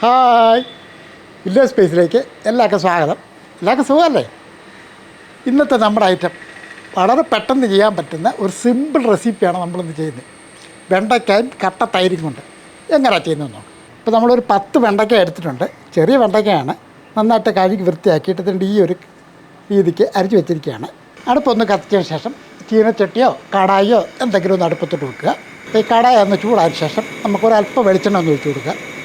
Hi. Village സ്പേസിലേക്ക്? എല്ലാവർക്കും സ്വാഗതം. എല്ലാവർക്കും സുഖമല്ലേ? ഇന്നത്തെ നമ്മുടെ ഐറ്റം വളരെ പെട്ടെന്ന് ചെയ്യാൻ പറ്റുന്ന ഒരു സിമ്പിൾ റെസിപ്പിയാണ് നമ്മളിന്ന് ചെയ്യുന്നത്. വെണ്ടയ്ക്കായും കട്ട തൈരും കൊണ്ട്. എങ്ങനെയാണ് ചെയ്യുന്നത് നോക്കാം. ഇപ്പോൾ നമ്മളൊരു പത്ത് വെണ്ടയ്ക്ക എടുത്തിട്ടുണ്ട്. ചെറിയ വെണ്ടയ്ക്കയാണ്. നന്നായിട്ട് കഴുകി വൃത്തിയാക്കിയിട്ട് ഇതിന്റെ ഈ ഒരു രീതിക്ക് അരിച്ച് വെച്ചിരിക്കുകയാണ്. അടുപ്പൊന്ന് കത്തിച്ചതിന് ശേഷം ചീനച്ചട്ടിയോ കടായോ എന്തെങ്കിലും ഒന്ന് അടുപ്പത്തോട്ട് വെക്കുക. ഈ കടായ ഒന്ന് ചൂടായ ശേഷം നമുക്കൊരല്പം വെളിച്ചെണ്ണ ഒന്ന് ഒഴിച്ച് കൊടുക്കുക.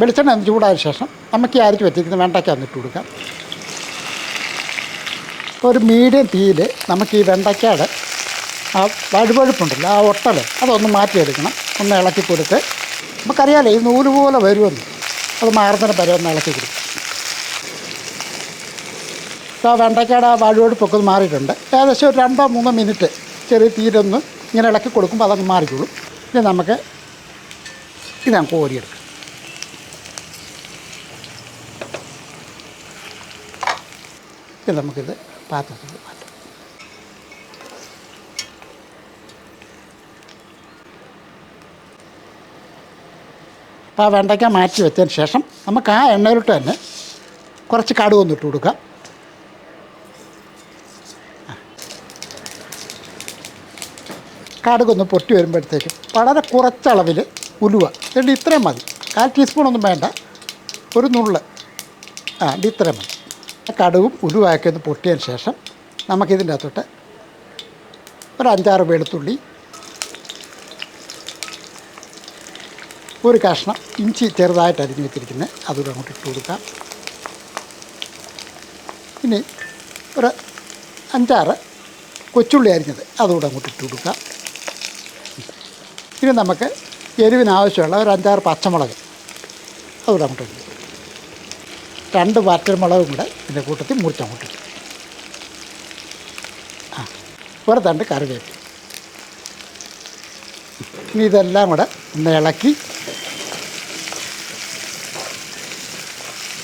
വെളിച്ചെണ്ണ ചൂടായ ശേഷം നമുക്ക് ഈ അരിച്ച് വെച്ചിരിക്കുന്ന വെണ്ടയ്ക്ക ഒന്ന് കൊടുക്കാം. ഒരു മീഡിയം തീയിൽ നമുക്ക് ഈ വെണ്ടയ്ക്കയുടെ ആ വഴുവഴുപ്പുണ്ടല്ലോ ആ ഒട്ടൽ അതൊന്ന് മാറ്റിയെടുക്കണം. ഒന്ന് ഇളക്കി കൊടുത്ത് നമുക്കറിയാലോ ഈ നൂൽ പോലെ വരുമെന്ന്. അത് മാറുന്നതിന് പരം ഒന്ന് ഇളക്കി കൊടുക്കും. ആ വെണ്ടയ്ക്കയുടെ ആ വഴുവഴുപ്പൊക്കെ ഒന്ന് മാറിയിട്ടുണ്ട്. ഏകദേശം ഒരു രണ്ടോ മൂന്നോ മിനിറ്റ് ചെറിയ തീരൊന്ന് ഇങ്ങനെ ഇളക്കി കൊടുക്കുമ്പോൾ അതങ്ങ് മാറിക്കോളും. ഇനി നമുക്ക് ഇതാണ് കോരിയെടുക്കാം. ഇത് നമുക്കിത് പാത്രത്തിൽ മാറ്റാം. അപ്പോൾ ആ വെണ്ടയ്ക്ക മാറ്റി വെച്ചതിന് ശേഷം നമുക്ക് ആ എണ്ണയിലോട്ട് തന്നെ കുറച്ച് കടുക് ഒന്നിട്ട് കൊടുക്കാം. കടുകൊന്ന് പൊട്ടി വരുമ്പോഴത്തേക്കും വളരെ കുറച്ചളവിൽ ഉലുവ. എന്നിട്ട് ഇത്രയും മതി. കാൽ ടീസ്പൂണൊന്നും വേണ്ട. ഒരു നുള്ള്. ആ ഇത് ഇത്രയും മതി. കടുകും ഉലുവാക്കി ഒന്ന് പൊട്ടിയതിന് ശേഷം നമുക്കിതിന്റെ അകത്തോട്ട് ഒരു അഞ്ചാറ് വെളുത്തുള്ളി ഒരു കഷ്ണം ഇഞ്ചി ചെറുതായിട്ട് അരിഞ്ഞ് വെച്ചിരിക്കുന്നത് അതുകൂടെ അങ്ങോട്ട് ഇട്ട് കൊടുക്കാം ഇനി ഒരു അഞ്ചാറ് കൊച്ചുള്ളി അരിഞ്ഞത് അതുകൂടെ അങ്ങോട്ട് ഇട്ട് കൊടുക്കാം ഇനി നമുക്ക് എരിവിനാവശ്യമുള്ള ഒരു അഞ്ചാറ് പച്ചമുളക് അതുകൂടെ അങ്ങോട്ട് ഇട്ട്. രണ്ട് വറ്റൽമുളകും കൂടെ ഇതിന്റെ കൂട്ടത്തിൽ മുറിച്ചങ്ങോട്ട് ഇട്ടു ആ ഒരു തണ്ട് കറിവേപ്പ് ഇനി ഇതെല്ലാം കൂടെ ഒന്ന് ഇളക്കി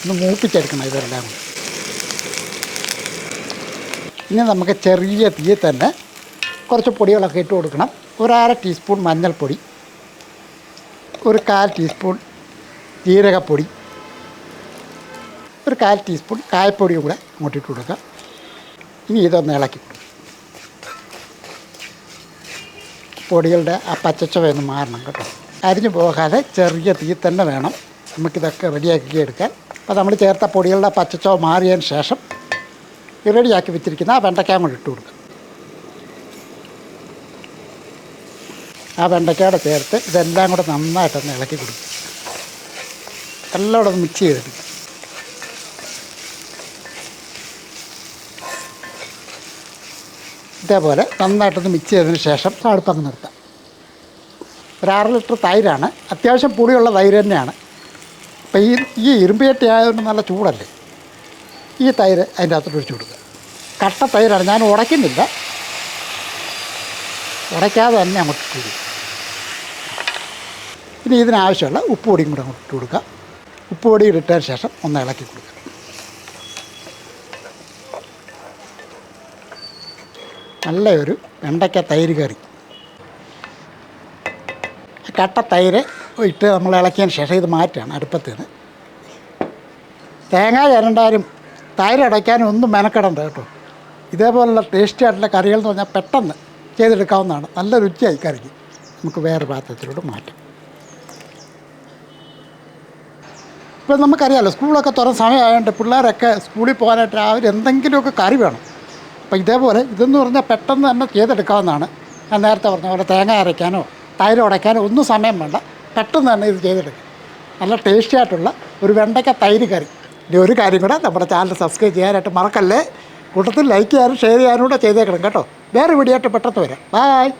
ഒന്ന് മൂപ്പിച്ചെടുക്കണം ഇതെല്ലാം കൂടെ. ഇനി നമുക്ക് ചെറിയ തീയിൽ തന്നെ കുറച്ച് പൊടികളൊക്കെ ഇട്ട് കൊടുക്കണം. ഒരു അര ടീസ്പൂൺ മഞ്ഞൾപ്പൊടി ഒരു കാൽ ടീസ്പൂൺ ജീരകപ്പൊടി ഒരു കാൽ ടീസ്പൂൺ കായപ്പൊടിയും കൂടെ അങ്ങോട്ട് ഇട്ട് കൊടുക്കാം. ഇനി ഇതൊന്ന് ഇളക്കി. പൊടികളുടെ ആ പച്ചച്ചവയൊന്ന് മാറണം കേട്ടോ. അരിഞ്ഞു പോകാതെ ചെറിയ തീ തന്നെ വേണം. നമുക്കിതൊക്കെ റെഡിയാക്കി എടുക്കാൻ. അപ്പോൾ നമ്മൾ ചേർത്ത പൊടികളുടെ പച്ചച്ചവ മാറിയതിന് ശേഷം റെഡിയാക്കി വെച്ചിരിക്കുന്ന ആ വെണ്ടയ്ക്ക കൂടി ഇട്ട് കൊടുക്കുക ആ വെണ്ടയ്ക്കയുടെ ചേർത്ത് ഇതെല്ലാം കൂടെ നന്നായിട്ടൊന്ന് ഇളക്കി കൊടുക്കും. എല്ലാം കൂടെ മിക്സ് ചെയ്തെടുക്കും. ഇതേപോലെ നന്നായിട്ടൊന്ന് മിക്സ് ചെയ്തതിന് ശേഷം അടുപ്പങ്ങ് നിർത്താം. ഒരു ആറ് ലിറ്റർ തൈരാണ്. അത്യാവശ്യം പുളിയുള്ള തൈര് തന്നെയാണ്. അപ്പോൾ ഈ ഈ ഇരുമ്പിയട്ടി ആയതുകൊണ്ട് നല്ല ചൂടല്ലേ? ഈ തൈര് അതിന്റെ അകത്തോട്ട് ഒഴിച്ചു കൊടുക്കുക. കട്ട തൈരാണ്. ഞാൻ ഉടയ്ക്കുന്നില്ല. ഉടയ്ക്കാതെ തന്നെ അങ്ങോട്ട് ഇട്ട് കൊടുക്കുക. ഇനി ഇതിനാവശ്യമുള്ള ഉപ്പ് പൊടിയും കൂടെ അങ്ങോട്ട് ഇട്ട് കൊടുക്കുക. ഉപ്പ് പൊടി ഇട്ടതിന് ശേഷം ഒന്ന് ഇളക്കി കൊടുക്കുക. നല്ല ഒരു വെണ്ടയ്ക്ക തൈര് കറി. കട്ട തൈര് ഇട്ട് നമ്മൾ ഇളക്കിയതിന് ശേഷം ഇത് മാറ്റുകയാണ് അടുപ്പത്ത് നിന്ന് തേങ്ങ ചിരണ്ടാലും തൈര് അടയ്ക്കാനും ഒന്നും മെനക്കെടണ്ട കേട്ടോ. ഇതേപോലുള്ള ടേസ്റ്റി ആയിട്ടുള്ള കറികൾ എന്ന് പറഞ്ഞാൽ പെട്ടെന്ന് ചെയ്തെടുക്കാവുന്നതാണ്. നല്ല രുചിയായി കറിക്ക്. നമുക്ക് വേറെ പാത്രത്തിലൂടെ മാറ്റാം. ഇപ്പം നമുക്കറിയാമല്ലോ സ്കൂളൊക്കെ തുറന്ന സമയമായതുകൊണ്ട് പിള്ളേരൊക്കെ സ്കൂളിൽ പോകാനായിട്ട് അവർ എന്തെങ്കിലുമൊക്കെ കറി വേണം. അപ്പോൾ ഇതേപോലെ ഇതെന്ന് പറഞ്ഞാൽ പെട്ടെന്ന് തന്നെ ചെയ്തെടുക്കാവുന്നതാണ്. ഞാൻ നേരത്തെ പറഞ്ഞ പോലെ തേങ്ങ അരയ്ക്കാനോ തൈര് ഉടയ്ക്കാനോ ഒന്നും സമയം വേണ്ട. പെട്ടെന്ന് തന്നെ ഇത് ചെയ്തെടുക്കും. നല്ല ടേസ്റ്റി ആയിട്ടുള്ള ഒരു വെണ്ടയ്ക്ക തൈര് കറി. ഇനി ഒരു കാര്യം കൂടെ നമ്മുടെ ചാനൽ സബ്സ്ക്രൈബ് ചെയ്യാനായിട്ട് മറക്കല്ലേ? കൂട്ടത്തിൽ ലൈക്ക് ചെയ്യാനും ഷെയർ ചെയ്യാനും കൂടെ ചെയ്തേക്കണം കേട്ടോ. വേറെ വീഡിയോ ആയിട്ട് പെട്ടെന്ന് വരാം. ബായ്